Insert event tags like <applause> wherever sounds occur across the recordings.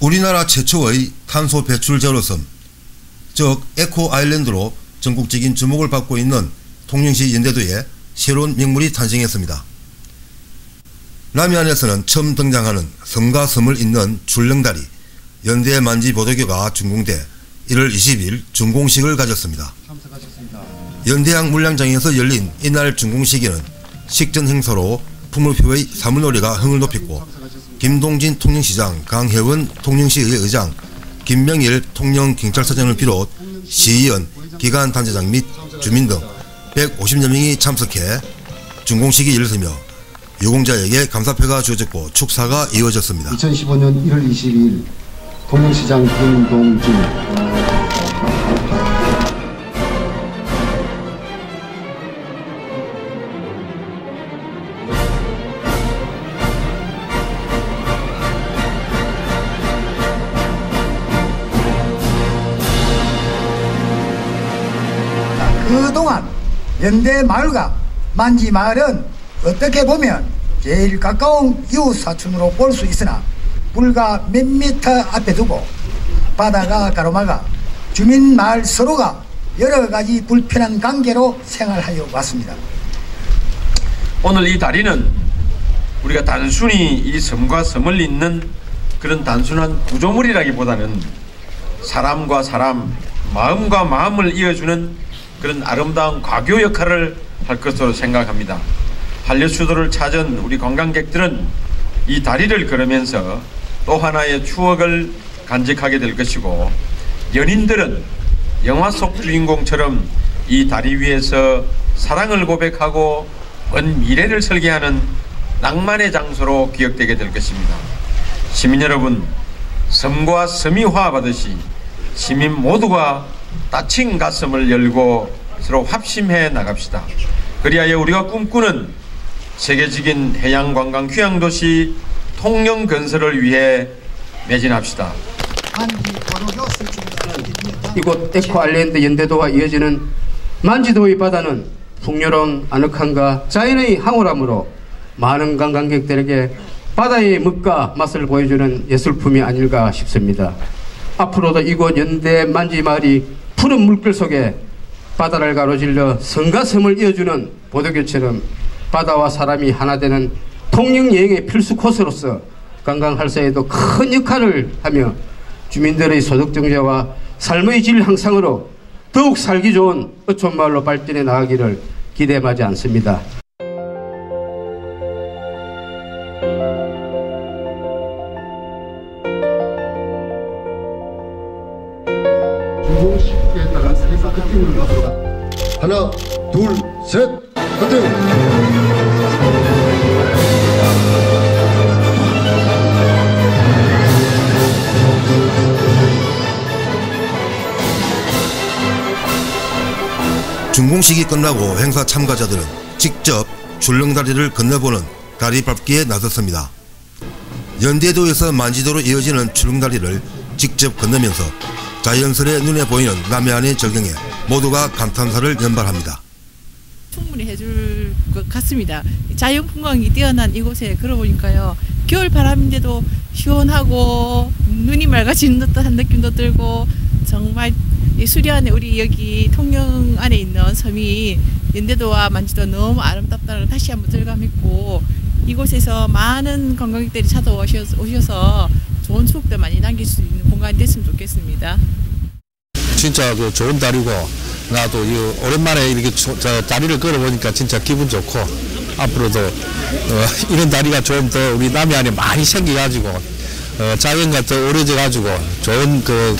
우리나라 최초의 탄소 배출 제로섬, 즉 에코 아일랜드로 전국적인 주목을 받고 있는 통영시 연대도에 새로운 명물이 탄생했습니다. 남해안에서는 처음 등장하는 섬과 섬을 잇는 출렁다리, 연대 만지 보도교가 준공돼 1월 20일 준공식을 가졌습니다. 연대항 물량장에서 열린 이날 준공식에는 식전 행사로 풍물표의 사물놀이가 흥을 높였고 김동진 통영시장, 강혜원 통영시의 의장, 김명일 통영경찰서장을 비롯 시의원, 기관단체장 및 주민 등 150여 명이 참석해 준공식이 열렸으며 유공자에게 감사표가 주어졌고 축사가 이어졌습니다. 2015년 1월 22일 통영시장 김동진 그동안 연대 마을과 만지 마을은 어떻게 보면 제일 가까운 이웃 사촌으로 볼 수 있으나 불과 몇 미터 앞에 두고 바다가 가로막아 주민 마을 서로가 여러 가지 불편한 관계로 생활하여 왔습니다. 오늘 이 다리는 우리가 단순히 이 섬과 섬을 잇는 그런 단순한 구조물이라기보다는 사람과 사람, 마음과 마음을 이어주는 그런 아름다운 과교 역할을 할 것으로 생각합니다. 한려수도를 찾은 우리 관광객들은 이 다리를 걸으면서 또 하나의 추억을 간직하게 될 것이고 연인들은 영화 속 주인공처럼 이 다리 위에서 사랑을 고백하고 먼 미래를 설계하는 낭만의 장소로 기억되게 될 것입니다. 시민 여러분, 섬과 섬이 화합하듯이 시민 모두가 따친 가슴을 열고 서로 합심해 나갑시다. 그리하여 우리가 꿈꾸는 세계적인 해양관광 휴양도시 통영 건설을 위해 매진합시다. 이곳 에코 아일랜드 연대도와 이어지는 만지도의 바다는 풍요로운 아늑함과 자연의 황홀함으로 많은 관광객들에게 바다의 멋과 맛을 보여주는 예술품이 아닐까 싶습니다. 앞으로도 이곳 연대 만지 마을이 푸른 물결 속에 바다를 가로질러 성과 섬을 이어주는 보도교처럼 바다와 사람이 하나 되는 통영 여행의 필수 코스로서 관광 활성에도 큰 역할을 하며 주민들의 소득 증대와 삶의 질 향상으로 더욱 살기 좋은 어촌마을로 발전해 나가기를 기대하지 않습니다. 중공식에 따라 세사 커팅을 가져가 하나 둘 셋 커팅 준공식이 끝나고 행사 참가자들은 직접 출렁다리를 건너보는 다리 밟기에 나섰습니다. 연대도에서 만지도로 이어지는 출렁다리를 직접 건너면서 자연스레 눈에 보이는 남해안의 절경에 모두가 감탄사를 연발합니다. 충분히 해줄 것 같습니다. 자연 풍광이 뛰어난 이곳에 걸어보니까요. 겨울 바람인데도 시원하고 눈이 맑아지는 듯한 느낌도 들고 정말 이 수려한 우리 여기 통영 안에 있는 섬이 연대도와 만지도 너무 아름답다는 걸 다시 한번 들감했고 이곳에서 많은 관광객들이 찾아오셔서 좋은 추억들 많이 남길 수 있는 공간이 됐으면 좋겠습니다. 진짜 그 좋은 다리고 나도 이 오랜만에 이렇게 저, 저 다리를 걸어보니까 진짜 기분 좋고 앞으로도 어, <laughs> 이런 다리가 좀 더 우리 남해안에 많이 생겨가지고 어, 자연과 더 어우러져 가지고 좋은 그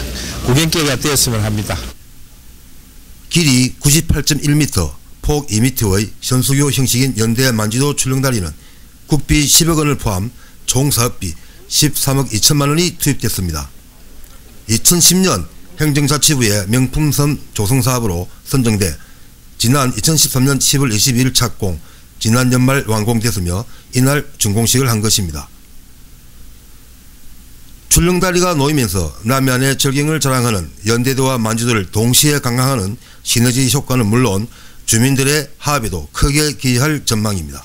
구경거리가 되었으면 합니다. 길이 98.1m, 폭 2m의 현수교 형식인 연대 만지도 출렁다리는 국비 10억 원을 포함 총 사업비 13억 2천만 원이 투입됐습니다. 2010년 행정자치부의 명품섬 조성사업으로 선정돼 지난 2013년 10월 22일 착공, 지난 연말 완공됐으며 이날 준공식을 한 것입니다. 출렁다리가 놓이면서 남해안의 절경을 자랑하는 연대도와 만주도를 동시에 관광하는 시너지 효과는 물론 주민들의 화합에도 크게 기여할 전망입니다.